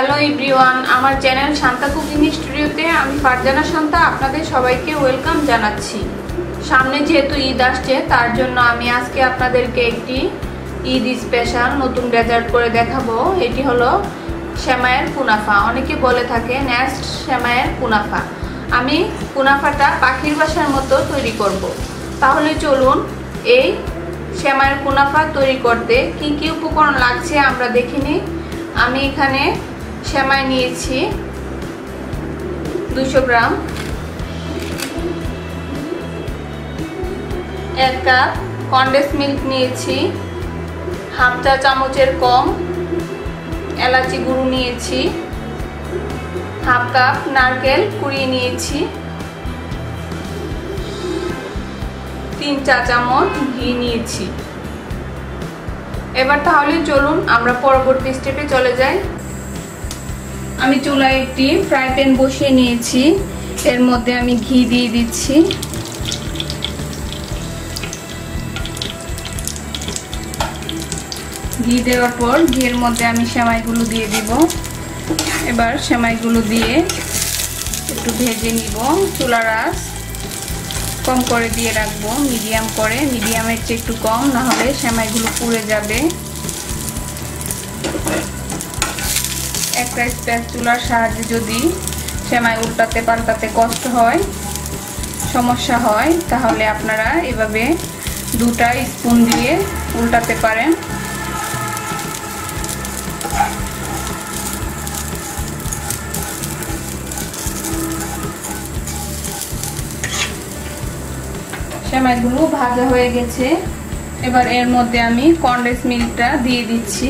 Hello everyone আমার channel Shanta cooking স্টুডিওতে আমি ফারজানা শান্তা, আপনাদের সবাইকে ওয়েলকাম জানাচ্ছি। সামনে যেহেতু ঈদ আসছে, তার জন্য আমি আজকে আপনাদেরকে একটি ঈদ স্পেশাল নতুন ডেজার্ট করে দেখাবো। এটি হলো শ্যামায়ের কুনাফা। অনেকে বলে থাকে নেক্সট শ্যামায়ের কুনাফা। আমি কুনাফাটা পাখির বাসার মতো তৈরি করব। তাহলে চলুন এই শ্যামায়ের কুনাফা তৈরি করতে কি কি উপকরণ লাগছে আমরা দেখিনি আমি এখানে শ্যামাই নিয়েছি। দুশো গ্রাম। এক কাপ কন্ডেন্স মিল্ক নিয়েছি। হাফ চা চামচের কম এলাচি গুঁড়ো নিয়েছি। হাফ কাপ নারকেল কুড়িয়ে নিয়েছি। তিন চা চামচ ঘি নিয়েছি। এবার তাহলে চলুন আমরা পরবর্তী স্টেপে চলে যাই। আমি চুলায় একটি ফ্রাই প্যান বসিয়ে নিয়েছি। এর মধ্যে আমি ঘি দিয়ে দিচ্ছি। ঘি দেওয়ার পর ঘিয়ের মধ্যে আমি সেমাইগুলো দিয়ে দিব। এবার সেমাইগুলো দিয়ে একটু ভেজে নিব। চুলার আঁচ কম করে দিয়ে রাখব, মিডিয়াম করে। মিডিয়ামের চেয়ে একটু কম না হলে সেমাইগুলো পুড়ে যাবে। একটা স্প্যাচ চুলার সাহায্যে যদি সেমাই উল্টাতে পাল্টাতে কষ্ট হয়, সমস্যা হয়, তাহলে আপনারা এভাবে দুটা স্পুন দিয়ে উল্টাতে পারেন। সেমাইগুলো ভাজা হয়ে গেছে। এবার এর মধ্যে আমি কন্ডেন্স মিল্কটা দিয়ে দিচ্ছি।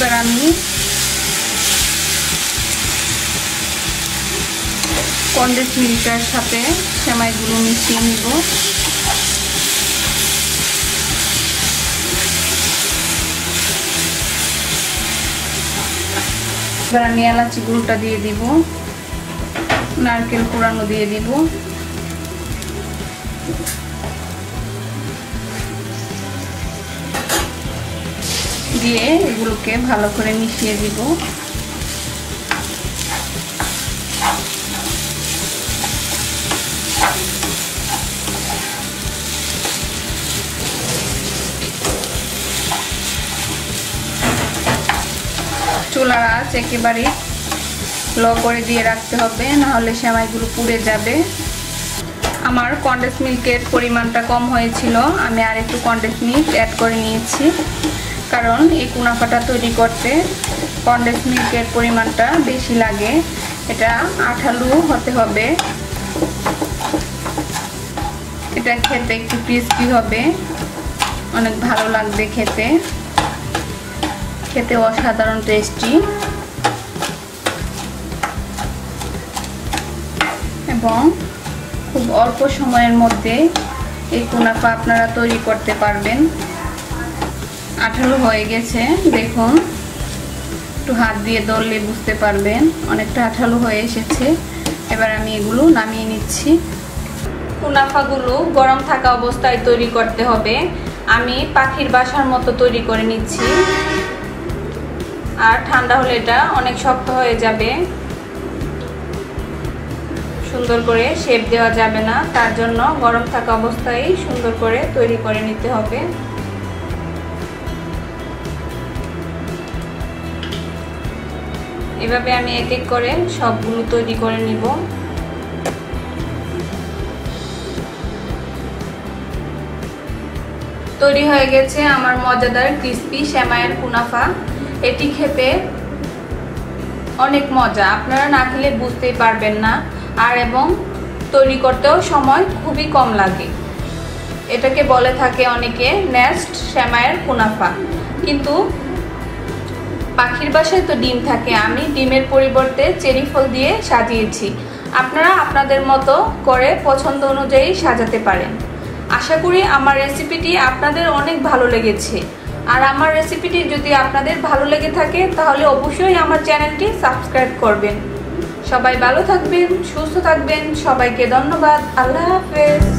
এবার আমি কন্ডেন্স মিল্কটার সাথে সেমাইগুলো মিশিয়ে নিব। এবার আমি এলাচি গুঁড়োটা দিয়ে দিব, নারকেল কোড়ানো দিয়ে দিব। দিয়ে এগুলোকে ভালো করে মিশিয়ে দিব। চুলার আঁচ একেবারে লো করে দিয়ে রাখতে হবে, নাহলে সেমাইগুলো পুড়ে যাবে। আমার কন্ডেন্স মিল্কের পরিমাণটা কম হয়েছিল, আমি আর একটু কন্ডেন্স মিল্ক অ্যাড করে নিয়েছি। কারণ এই কুনাফাটা তৈরি করতে কন্ডেন্স মিল্কের পরিমাণটা বেশি লাগে। এটা আঠালু হতে হবে। এটা খেতে একটু ক্রিস্পি হবে। অনেক ভালো লাগবে খেতে। খেতে অসাধারণ টেস্টি এবং খুব অল্প সময়ের মধ্যে এই কুনাফা আপনারা তৈরি করতে পারবেন। আঠালো হয়ে গেছে, দেখুন। একটু হাত দিয়ে দললে বুঝতে পারবেন, অনেকটা আঠালো হয়ে এসেছে। এবার আমি এগুলো নামিয়ে নিচ্ছি। কুনাফাগুলো গরম থাকা অবস্থায় তৈরি করতে হবে। আমি পাখির বাসার মতো তৈরি করে নিচ্ছি। আর ঠান্ডা হলে এটা অনেক শক্ত হয়ে যাবে। সুন্দর করে শেপ দেওয়া যাবে না, তার জন্য গরম থাকা অবস্থায় সুন্দর করে তৈরি করে নিতে হবে। এভাবে আমি এক এক করে সবগুলো তৈরি করে নিব। তৈরি হয়ে গেছে আমার মজাদার ক্রিস্পি শ্যামায়ের কুনাফা। এটি খেতে অনেক মজা, আপনারা না খেলে বুঝতেই পারবেন না। আর এবং তৈরি করতেও সময় খুবই কম লাগে। এটাকে বলে থাকে অনেকে নেস্ট শ্যামায়ের কুনাফা। কিন্তু পাখির বাসায় তো ডিম থাকে। আমি ডিমের পরিবর্তে চেরি ফল দিয়ে সাজিয়েছি। আপনারা আপনাদের মতো করে পছন্দ অনুযায়ী সাজাতে পারেন। আশা করি আমার রেসিপিটি আপনাদের অনেক ভালো লেগেছে। আর আমার রেসিপিটি যদি আপনাদের ভালো লেগে থাকে, তাহলে অবশ্যই আমার চ্যানেলটি সাবস্ক্রাইব করবেন। সবাই ভালো থাকবেন, সুস্থ থাকবেন, সবাইকে ধন্যবাদ। আল্লাহ হাফেজ।